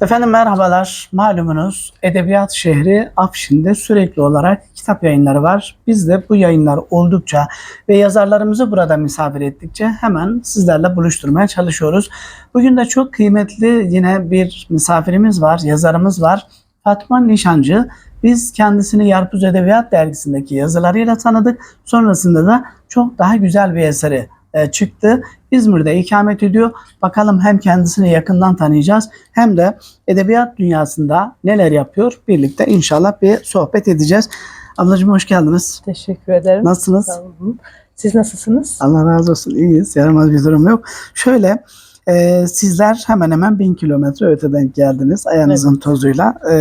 Efendim merhabalar. Malumunuz Edebiyat Şehri Afşin'de sürekli olarak kitap yayınları var. Biz de bu yayınlar oldukça ve yazarlarımızı burada misafir ettikçe hemen sizlerle buluşturmaya çalışıyoruz. Bugün de çok kıymetli yine bir misafirimiz var, yazarımız var. Fatma Nişancı. Biz kendisini Yarpuz Edebiyat Dergisi'ndeki yazılarıyla tanıdık. Sonrasında da çok daha güzel bir eseri e, çıktı. İzmir'de ikamet ediyor. Bakalım hem kendisini yakından tanıyacağız hem de edebiyat dünyasında neler yapıyor birlikte inşallah bir sohbet edeceğiz. Ablacığım hoş geldiniz. Teşekkür ederim. Nasılsınız? Sağ olun. Siz nasılsınız? Allah razı olsun. İyiyiz. Yaramaz bir durum yok. Şöyle e, sizler hemen hemen bin kilometre öteden geldiniz ayağınızın tozuyla. E,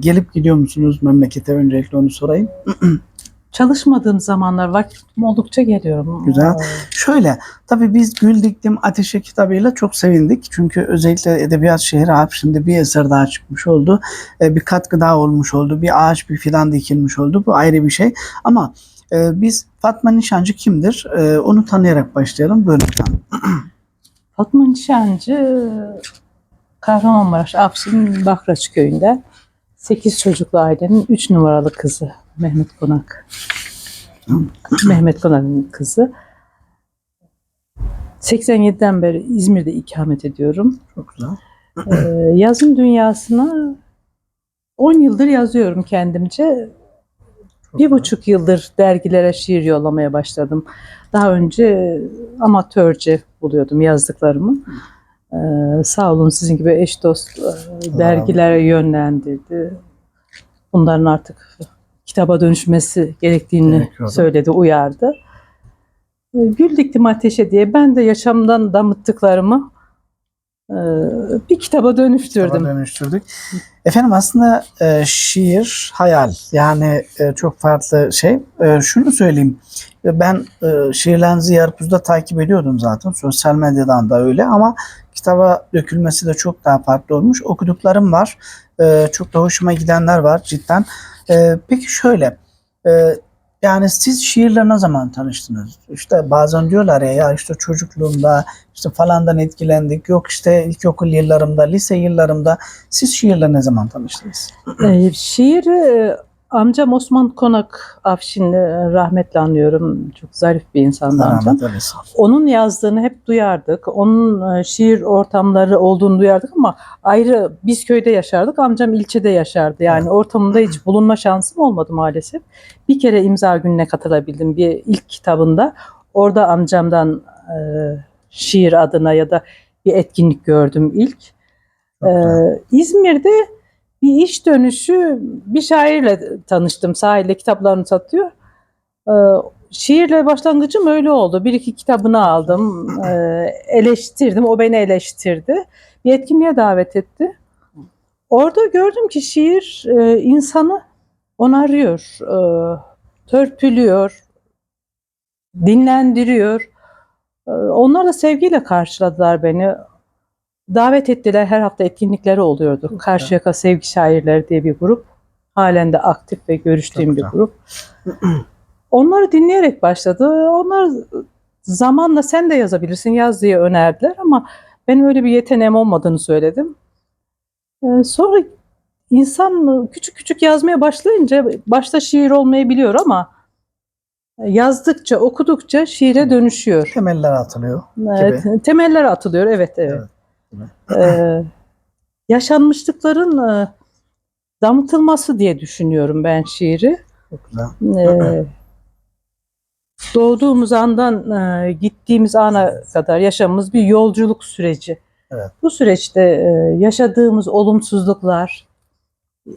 gelip gidiyor musunuz memlekete? Öncelikle onu sorayım. Çalışmadığım zamanlar vakitim oldukça geliyorum. Güzel. Ee, Şöyle, tabii biz Gül Diktim Ateşe kitabıyla çok sevindik. Çünkü özellikle Edebiyat Şehri Hapşi'nde bir eser daha çıkmış oldu. E, bir katkı daha olmuş oldu. Bir ağaç, bir fidan dikilmiş oldu. Bu ayrı bir şey. Ama e, biz Fatma Nişancı kimdir? E, onu tanıyarak başlayalım. Buyurun efendim. Fatma Nişancı Kahramanmaraş Afşin Bakraç köyünde 8 çocuklu ailenin 3 numaralı kızı Mehmet Konak. Mehmet Konak'ın kızı. 87'den beri İzmir'de ikamet ediyorum. Çok güzel. Ee, yazım dünyasına 10 yıldır yazıyorum kendimce. Çok Bir buçuk yıldır dergilere şiir yollamaya başladım. Daha önce amatörce buluyordum yazdıklarımı. Ee, sağ olun sizin gibi eş dost e, dergilere yönlendirdi. Bunların artık kitaba dönüşmesi gerektiğini Gerekiyordu. söyledi, uyardı. Ee, Gül diktim ateşe diye ben de yaşamdan damıttıklarımı e, bir kitaba dönüştürdüm. Kitaba dönüştürdük. Efendim aslında e, şiir hayal yani e, çok farklı şey. E, şunu söyleyeyim. Ben e, şiirlerinizi Yarpuz'da takip ediyordum zaten. Sosyal medyadan da öyle ama kitaba dökülmesi de çok daha farklı olmuş. Okuduklarım var. E, çok da hoşuma gidenler var cidden. E, peki şöyle. e, yani siz şiirle ne zaman tanıştınız? İşte bazen diyorlar ya, ya işte çocukluğumda işte falandan etkilendik. Yok işte ilkokul yıllarımda, lise yıllarımda. Siz şiirle ne zaman tanıştınız? Ee, şiiri e, amcam Osman Konak Afşin'i e, rahmetle anıyorum. Çok zarif bir insandı Allah amcam. Onun yazdığını hep duyardık. Onun e, şiir ortamları olduğunu duyardık ama ayrı biz köyde yaşardık. Amcam ilçede yaşardı. Yani Evet. ortamında hiç bulunma şansım olmadı maalesef. Bir kere imza gününe katılabildim bir ilk kitabında. Orada amcamdan e, şiir adına ya da bir etkinlik gördüm ilk. Ee, İzmir'de bir iş dönüşü bir şairle tanıştım. Sahilde kitaplarını satıyor. Ee, şiirle başlangıcım öyle oldu. Bir iki kitabını aldım. Ee, eleştirdim. O beni eleştirdi. Bir etkinliğe davet etti. Orada gördüm ki şiir e, insanı onarıyor. E, törpülüyor. Dinlendiriyor. E, onlar da sevgiyle karşıladılar beni davet ettiler. Her hafta etkinlikleri oluyordu. Çok Karşıyaka Sevgi Şairleri diye bir grup. Halen de aktif ve görüştüğüm Çok bir güzel. grup. Onları dinleyerek başladı. Onlar zamanla sen de yazabilirsin yaz diye önerdiler ama benim öyle bir yeteneğim olmadığını söyledim. Ee, sonra insan küçük küçük yazmaya başlayınca başta şiir olmayabiliyor ama yazdıkça, okudukça şiire dönüşüyor. Temeller atılıyor. Evet, temeller atılıyor. Evet, evet. Ee, yaşanmışlıkların e, damıtılması diye düşünüyorum ben şiiri. Ee, doğduğumuz andan e, gittiğimiz ana kadar yaşamımız bir yolculuk süreci. Evet. Bu süreçte e, yaşadığımız olumsuzluklar,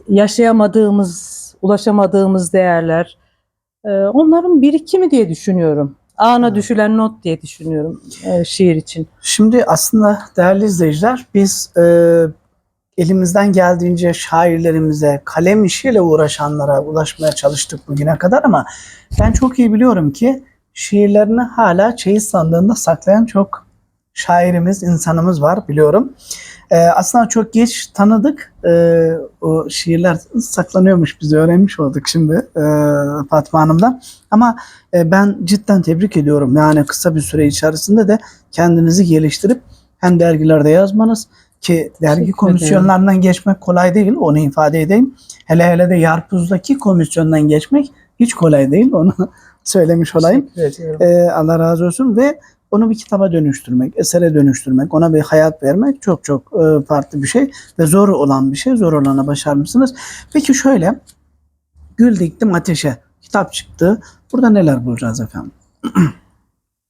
yaşayamadığımız, ulaşamadığımız değerler, e, onların birikimi diye düşünüyorum. Ana düşülen not diye düşünüyorum e, şiir için. Şimdi aslında değerli izleyiciler biz e, elimizden geldiğince şairlerimize, kalem işiyle uğraşanlara ulaşmaya çalıştık bugüne kadar ama ben çok iyi biliyorum ki şiirlerini hala çeyiz sandığında saklayan çok şairimiz, insanımız var biliyorum. E, aslında çok geç tanıdık. E, o şiirler saklanıyormuş biz öğrenmiş olduk şimdi e, Fatma Hanım'dan. Ama e, ben cidden tebrik ediyorum. Yani kısa bir süre içerisinde de kendinizi geliştirip hem dergilerde yazmanız ki dergi komisyonlarından geçmek kolay değil onu ifade edeyim. Hele hele de Yarpuz'daki komisyondan geçmek hiç kolay değil onu söylemiş olayım. Ee, Allah razı olsun ve onu bir kitaba dönüştürmek, esere dönüştürmek, ona bir hayat vermek çok çok e, farklı bir şey ve zor olan bir şey. Zor olana başarmışsınız. Peki şöyle, Gül diktim ateşe. Kitap çıktı. Burada neler bulacağız efendim?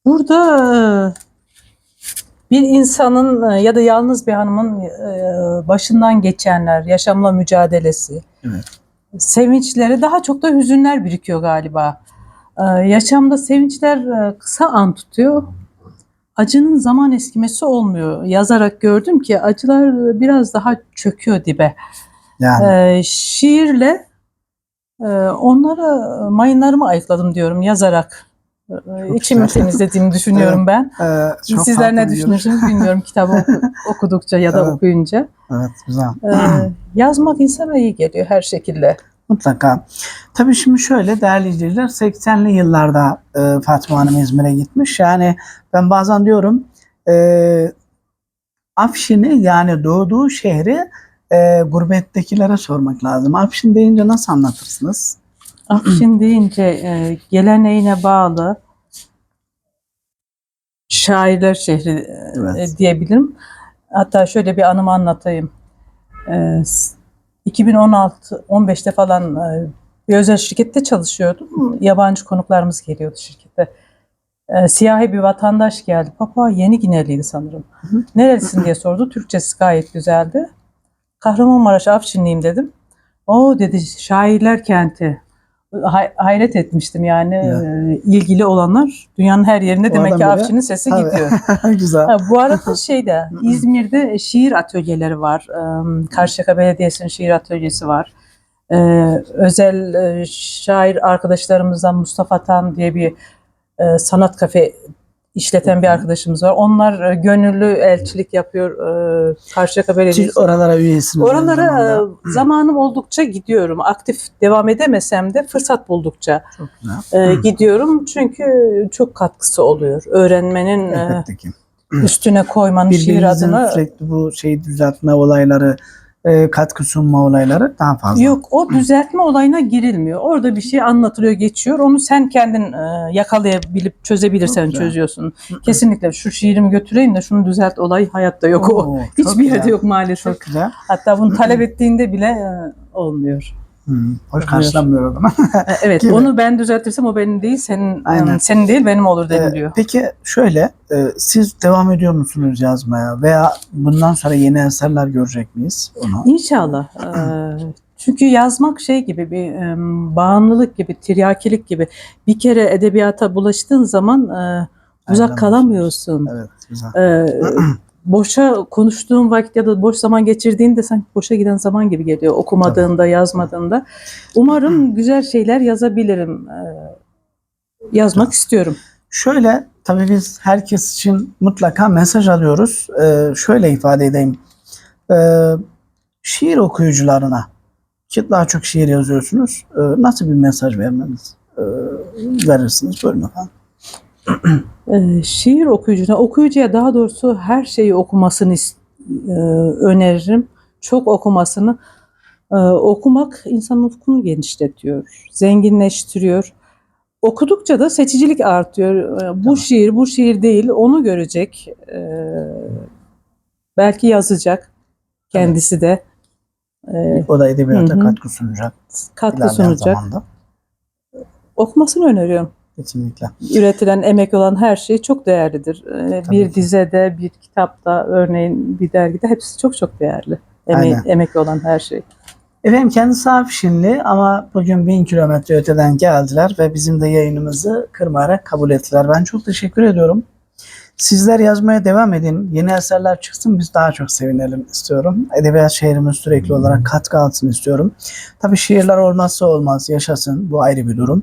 Burada e, bir insanın e, ya da yalnız bir hanımın başından geçenler, yaşamla mücadelesi, Evet. sevinçleri daha çok da hüzünler birikiyor galiba. Yaşamda sevinçler kısa an tutuyor. Acının zaman eskimesi olmuyor. Yazarak gördüm ki acılar biraz daha çöküyor dibe. Yani E, şiirle e, onlara mayınlarımı ayıkladım diyorum yazarak. E, Çok içimi güzel. temizlediğimi düşünüyorum ben. e, çok Sizler ne düşünürsünüz bilmiyorum kitabı oku- okudukça ya da Evet. okuyunca. Evet güzel. E, yazmak insana iyi geliyor her şekilde. Mutlaka. Tabii şimdi şöyle değerli izleyiciler 80'li yıllarda e, Fatma Hanım İzmir'e gitmiş. Yani ben bazen diyorum e, Afşin'i yani doğduğu şehri e, gurbettekilere sormak lazım. Afşin deyince nasıl anlatırsınız? Afşin deyince e, geleneğine bağlı şairler şehri e, Evet. diyebilirim. Hatta şöyle bir anımı anlatayım. E, s- 2016-15'te falan e, bir özel şirkette çalışıyordum. Yabancı konuklarımız geliyordu şirkete. E, siyahi bir vatandaş geldi. Papua Yeni Gineliydi sanırım. hı. Nerelisin diye sordu. Türkçesi gayet güzeldi. Kahramanmaraş Afşinliyim dedim. O dedi şairler kenti. Hay- hayret etmiştim yani Ya. e, ilgili olanlar dünyanın her yerinde O demek ki Afşin'in sesi Tabii. gidiyor. Güzel. Ha, bu arada şeyde İzmir'de şiir atölyeleri var. Karşıyaka Belediyesi'nin şiir atölyesi var. Ee, özel şair arkadaşlarımızdan Mustafa Tan diye bir sanat kafe işleten bir arkadaşımız var. Onlar e, gönüllü elçilik yapıyor e, Karşıyaka Belediyesi. Siz oralara üyesiniz. Oralara zamanda. e, zamanım oldukça gidiyorum. Aktif devam edemesem de fırsat buldukça gidiyorum. Çünkü çok katkısı oluyor. Öğrenmenin üstüne koymanın şiir adına sürekli bu şeyi düzeltme olayları, e, katkı sunma olayları daha fazla. Yok o düzeltme olayına girilmiyor. Orada bir şey anlatılıyor, geçiyor. Onu sen kendin e, yakalayabilip çözebilirsen Çok güzel. çözüyorsun. Kesinlikle şu şiirimi götüreyim de şunu düzelt olay hayatta yok o. Oo, çok Hiçbir yerde yok maalesef. Çok güzel. Hatta bunu talep ettiğinde bile e, olmuyor. Hmm, hoş karşılanmıyor o zaman. E, Evet, Gibi. onu ben düzeltirsem o benim değil, senin Aynen. e, senin değil benim olur Ee, deniliyor. Peki şöyle, e, siz devam ediyor musunuz yazmaya veya bundan sonra yeni eserler görecek miyiz onu? İnşallah. E, çünkü yazmak şey gibi bir e, bağımlılık gibi, tiryakilik gibi. Bir kere edebiyata bulaştığın zaman e, uzak Ayrılamıyorsunuz. kalamıyorsun. Evet, güzel. Ee, boşa konuştuğun vakit ya da boş zaman geçirdiğinde sanki boşa giden zaman gibi geliyor okumadığında, yazmadığında. Umarım güzel şeyler yazabilirim. Ee, yazmak istiyorum. Şöyle, tabii biz herkes için mutlaka mesaj alıyoruz. Ee, şöyle ifade edeyim. Ee, şiir okuyucularına, ki daha çok şiir yazıyorsunuz, e, nasıl bir mesaj vermeniz e, verirsiniz? Buyurun efendim. Ee, şiir okuyucuna, okuyucuya daha doğrusu her şeyi okumasını e, öneririm. Çok okumasını. Ee, okumak insanın ufkunu genişletiyor, zenginleştiriyor. Okudukça da seçicilik artıyor. Ee, bu Tamam. şiir, bu şiir değil, onu görecek. Belki yazacak kendisi de. O da edebiyata Hı hı. katkı sunacak. katkı sunacak. zamanda. Okumasını öneriyorum. Kesinlikle. üretilen emek olan her şey çok değerlidir. Ee, Tabii bir ki. dizede, bir kitapta, örneğin bir dergide hepsi çok çok değerli. Eme- Aynen. emek olan her şey. Efendim kendisi Afşinli ama bugün bin kilometre öteden geldiler ve bizim de yayınımızı kırmayarak kabul ettiler. Ben çok teşekkür ediyorum. Sizler yazmaya devam edin. Yeni eserler çıksın biz daha çok sevinelim istiyorum. Edebiyat şehrimiz sürekli olarak katkı alsın istiyorum. Tabii şiirler olmazsa olmaz. Yaşasın. Bu ayrı bir durum.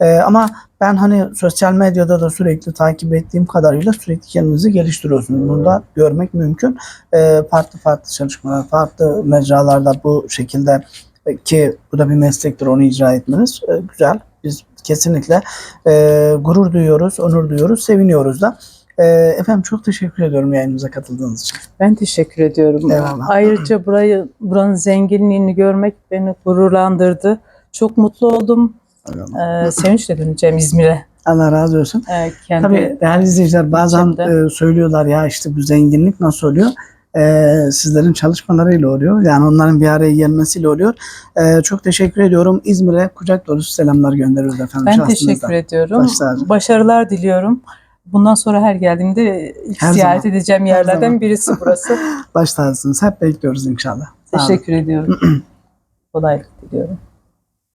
Ee, ama ben hani sosyal medyada da sürekli takip ettiğim kadarıyla sürekli kendinizi geliştiriyorsunuz. Bunu da görmek mümkün. Ee, farklı farklı çalışmalar, farklı mecralarda bu şekilde e, ki bu da bir meslektir onu icra etmeniz e, güzel. Biz kesinlikle e, gurur duyuyoruz, onur duyuyoruz, seviniyoruz da. Ee, efendim çok teşekkür ediyorum yayınımıza katıldığınız için. Ben teşekkür ediyorum. Eyvallah. Ayrıca burayı buranın zenginliğini görmek beni gururlandırdı. Çok mutlu oldum. Ee, sevinçle döneceğim İzmir'e. Allah razı olsun. Ee, kendi Tabii değerli izleyiciler bazen e, söylüyorlar ya işte bu zenginlik nasıl oluyor? E, sizlerin çalışmalarıyla oluyor. Yani onların bir araya gelmesiyle oluyor. E, çok teşekkür ediyorum. İzmir'e kucak dolusu selamlar gönderiyoruz efendim. ben teşekkür ediyorum. Baş tacı. Başarılar diliyorum. Bundan sonra her geldiğimde ilk Her ziyaret zaman. edeceğim yerlerden zaman. birisi burası. Baş tacısınız. Hep bekliyoruz inşallah. Teşekkür ediyorum. Kolaylık diliyorum.